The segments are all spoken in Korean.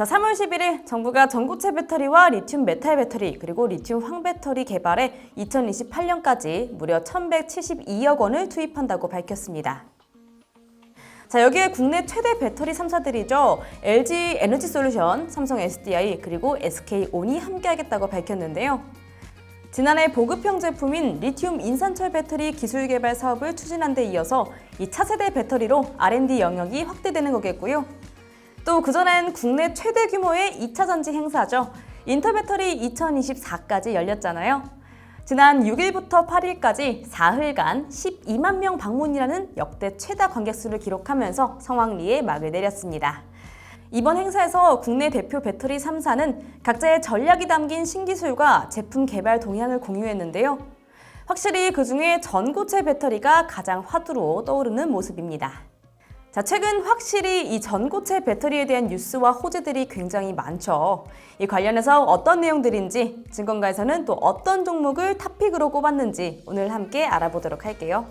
자, 3월 11일 정부가 전고체 배터리와 리튬 메탈 배터리 그리고 리튬 황 배터리 개발에 2028년까지 무려 1,172억 원을 투입한다고 밝혔습니다. 자, 여기에 국내 최대 배터리 3사들이죠. LG 에너지 솔루션, 삼성 SDI 그리고 SK온이 함께하겠다고 밝혔는데요. 지난해 보급형 제품인 리튬 인산철 배터리 기술 개발 사업을 추진한 데 이어서 이 차세대 배터리로 R&D 영역이 확대되는 거겠고요. 또 그전엔 국내 최대 규모의 2차 전지 행사죠. 인터배터리 2024까지 열렸잖아요. 지난 6일부터 8일까지 사흘간 12만 명 방문이라는 역대 최다 관객 수를 기록하면서 성황리에 막을 내렸습니다. 이번 행사에서 국내 대표 배터리 3사는 각자의 전략이 담긴 신기술과 제품 개발 동향을 공유했는데요. 확실히 그 중에 전고체 배터리가 가장 화두로 떠오르는 모습입니다. 자, 최근 확실히 이 전고체 배터리에 대한 뉴스와 호재들이 굉장히 많죠. 이 관련해서 어떤 내용들인지 증권가에서는 또 어떤 종목을 탑픽으로 꼽았는지 오늘 함께 알아보도록 할게요.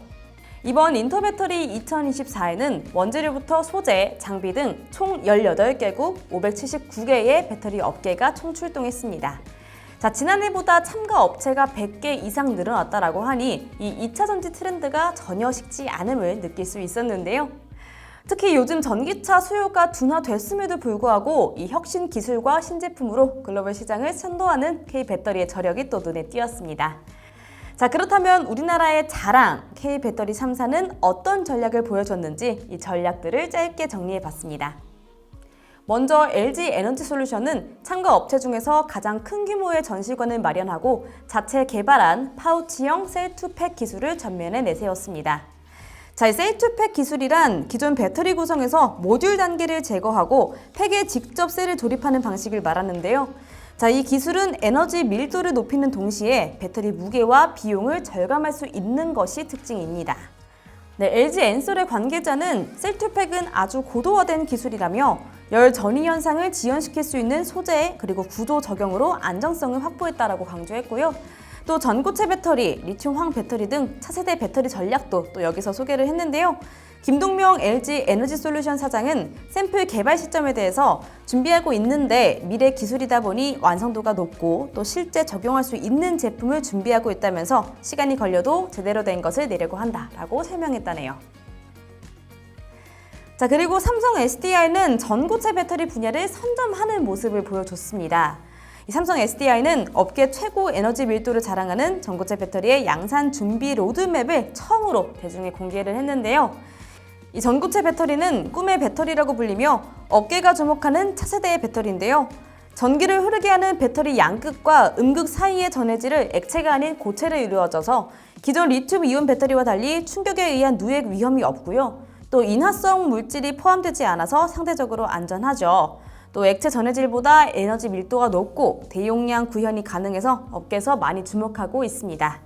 이번 인터배터리 2024에는 원재료부터 소재, 장비 등 총 18개국 579개의 배터리 업계가 총 출동했습니다. 자, 지난해보다 참가 업체가 100개 이상 늘어났다라고 하니 이 2차 전지 트렌드가 전혀 식지 않음을 느낄 수 있었는데요. 특히 요즘 전기차 수요가 둔화됐음에도 불구하고 이 혁신 기술과 신제품으로 글로벌 시장을 선도하는 K 배터리의 저력이 또 눈에 띄었습니다. 자, 그렇다면 우리나라의 자랑 K 배터리 3사는 어떤 전략을 보여줬는지 이 전략들을 짧게 정리해 봤습니다. 먼저 LG 에너지 솔루션은 참가 업체 중에서 가장 큰 규모의 전시관을 마련하고 자체 개발한 파우치형 셀투팩 기술을 전면에 내세웠습니다. 자, 이 셀투팩 기술이란 기존 배터리 구성에서 모듈 단계를 제거하고 팩에 직접 셀을 조립하는 방식을 말하는데요. 자, 이 기술은 에너지 밀도를 높이는 동시에 배터리 무게와 비용을 절감할 수 있는 것이 특징입니다. 네, LG 엔솔의 관계자는 셀투팩은 아주 고도화된 기술이라며 열 전이 현상을 지연시킬 수 있는 소재 그리고 구조 적용으로 안정성을 확보했다라고 강조했고요. 또 전고체 배터리, 리튬 황 배터리 등 차세대 배터리 전략도 또 여기서 소개를 했는데요. 김동명 LG 에너지 솔루션 사장은 샘플 개발 시점에 대해서 준비하고 있는데 미래 기술이다 보니 완성도가 높고 또 실제 적용할 수 있는 제품을 준비하고 있다면서 시간이 걸려도 제대로 된 것을 내려고 한다라고 설명했다네요. 자, 그리고 삼성 SDI는 전고체 배터리 분야를 선점하는 모습을 보여줬습니다. 이 삼성 SDI는 업계 최고 에너지 밀도를 자랑하는 전고체 배터리의 양산 준비 로드맵을 처음으로 대중에 공개를 했는데요. 이 전고체 배터리는 꿈의 배터리라고 불리며 업계가 주목하는 차세대의 배터리인데요. 전기를 흐르게 하는 배터리 양극과 음극 사이의 전해질을 액체가 아닌 고체로 이루어져서 기존 리튬 이온 배터리와 달리 충격에 의한 누액 위험이 없고요. 또 인화성 물질이 포함되지 않아서 상대적으로 안전하죠. 또 액체 전해질보다 에너지 밀도가 높고 대용량 구현이 가능해서 업계에서 많이 주목하고 있습니다.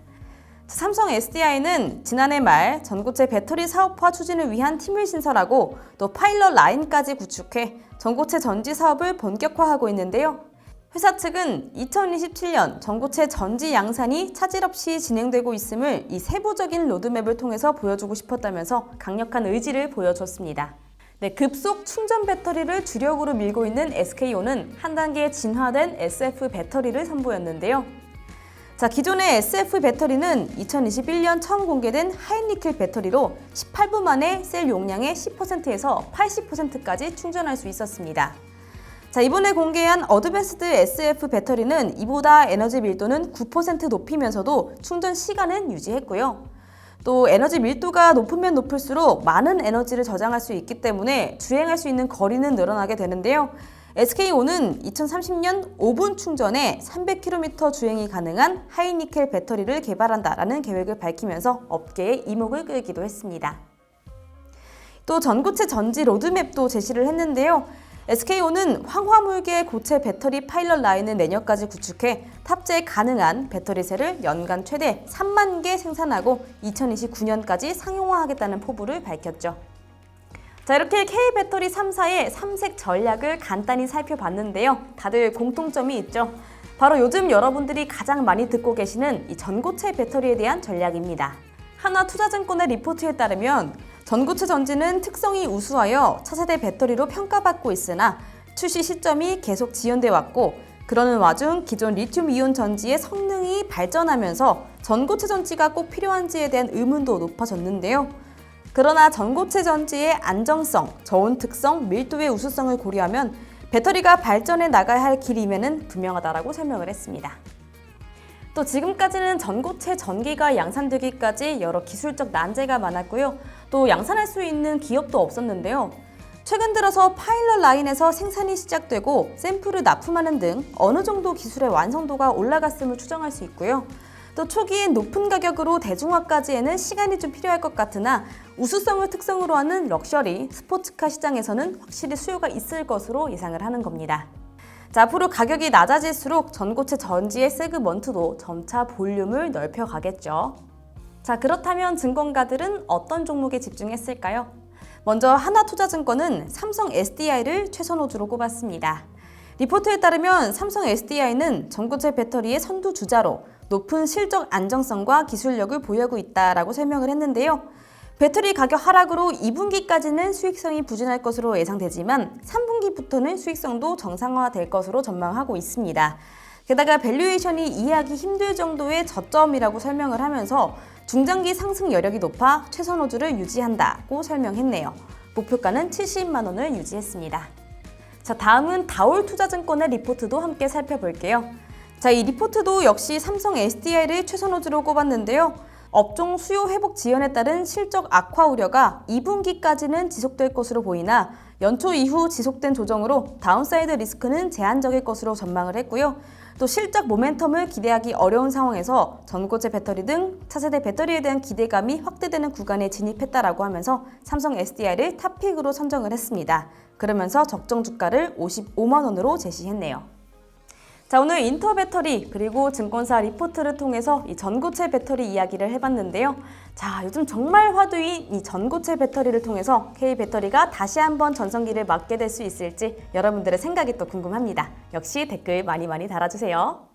삼성 SDI는 지난해 말 전고체 배터리 사업화 추진을 위한 팀을 신설하고 또 파일럿 라인까지 구축해 전고체 전지 사업을 본격화하고 있는데요. 회사 측은 2027년 전고체 전지 양산이 차질 없이 진행되고 있음을 이 세부적인 로드맵을 통해서 보여주고 싶었다면서 강력한 의지를 보여줬습니다. 네, 급속 충전 배터리를 주력으로 밀고 있는 SK온은 한 단계 진화된 SF 배터리를 선보였는데요. 자, 기존의 SF 배터리는 2021년 처음 공개된 하이니켈 배터리로 18분 만에 셀 용량의 10%에서 80%까지 충전할 수 있었습니다. 자, 이번에 공개한 어드밴스드 SF 배터리는 이보다 에너지 밀도는 9% 높이면서도 충전 시간은 유지했고요. 또 에너지 밀도가 높으면 높을수록 많은 에너지를 저장할 수 있기 때문에 주행할 수 있는 거리는 늘어나게 되는데요. SK온은 2030년 5분 충전에 300km 주행이 가능한 하이니켈 배터리를 개발한다라는 계획을 밝히면서 업계의 이목을 끌기도 했습니다. 또 전고체 전지 로드맵도 제시를 했는데요. SK온은 황화물계 고체 배터리 파일럿 라인을 내년까지 구축해 탑재 가능한 배터리셀을 연간 최대 3만 개 생산하고 2029년까지 상용화하겠다는 포부를 밝혔죠. 자, 이렇게 K배터리 3사의 삼색 전략을 간단히 살펴봤는데요. 다들 공통점이 있죠. 바로 요즘 여러분들이 가장 많이 듣고 계시는 이 전고체 배터리에 대한 전략입니다. 하나투자증권의 리포트에 따르면 전고체 전지는 특성이 우수하여 차세대 배터리로 평가받고 있으나 출시 시점이 계속 지연돼 왔고 그러는 와중 기존 리튬 이온 전지의 성능이 발전하면서 전고체 전지가 꼭 필요한지에 대한 의문도 높아졌는데요. 그러나 전고체 전지의 안정성, 저온 특성, 밀도의 우수성을 고려하면 배터리가 발전해 나가야 할 길임에는 분명하다라고 설명을 했습니다. 또 지금까지는 전고체 전기가 양산되기까지 여러 기술적 난제가 많았고요. 또 양산할 수 있는 기업도 없었는데요. 최근 들어서 파일럿 라인에서 생산이 시작되고 샘플을 납품하는 등 어느 정도 기술의 완성도가 올라갔음을 추정할 수 있고요. 또 초기엔 높은 가격으로 대중화까지에는 시간이 좀 필요할 것 같으나 우수성을 특성으로 하는 럭셔리, 스포츠카 시장에서는 확실히 수요가 있을 것으로 예상을 하는 겁니다. 자, 앞으로 가격이 낮아질수록 전고체 전지의 세그먼트도 점차 볼륨을 넓혀가겠죠. 자, 그렇다면 증권가들은 어떤 종목에 집중했을까요? 먼저 하나투자증권은 삼성 SDI를 최선 호주로 꼽았습니다. 리포트에 따르면 삼성 SDI는 전고체 배터리의 선두 주자로 높은 실적 안정성과 기술력을 보유하고 있다라고 설명을 했는데요. 배터리 가격 하락으로 2분기까지는 수익성이 부진할 것으로 예상되지만 3분기부터는 수익성도 정상화될 것으로 전망하고 있습니다. 게다가 밸류에이션이 이해하기 힘들 정도의 저점이라고 설명을 하면서 중장기 상승 여력이 높아 최선 호주를 유지한다고 설명했네요. 목표가는 70만 원을 유지했습니다. 자, 다음은 다올 투자증권의 리포트도 함께 살펴볼게요. 자, 이 리포트도 역시 삼성 SDI를 최선 호주로 꼽았는데요. 업종 수요 회복 지연에 따른 실적 악화 우려가 2분기까지는 지속될 것으로 보이나 연초 이후 지속된 조정으로 다운사이드 리스크는 제한적일 것으로 전망을 했고요. 또 실적 모멘텀을 기대하기 어려운 상황에서 전고체 배터리 등 차세대 배터리에 대한 기대감이 확대되는 구간에 진입했다라고 하면서 삼성 SDI를 탑픽으로 선정을 했습니다. 그러면서 적정 주가를 55만 원으로 제시했네요. 자, 오늘 인터 배터리 그리고 증권사 리포트를 통해서 이 전고체 배터리 이야기를 해봤는데요. 자, 요즘 정말 화두인 이 전고체 배터리를 통해서 K 배터리가 다시 한번 전성기를 맞게 될 수 있을지 여러분들의 생각이 또 궁금합니다. 역시 댓글 많이 많이 달아주세요.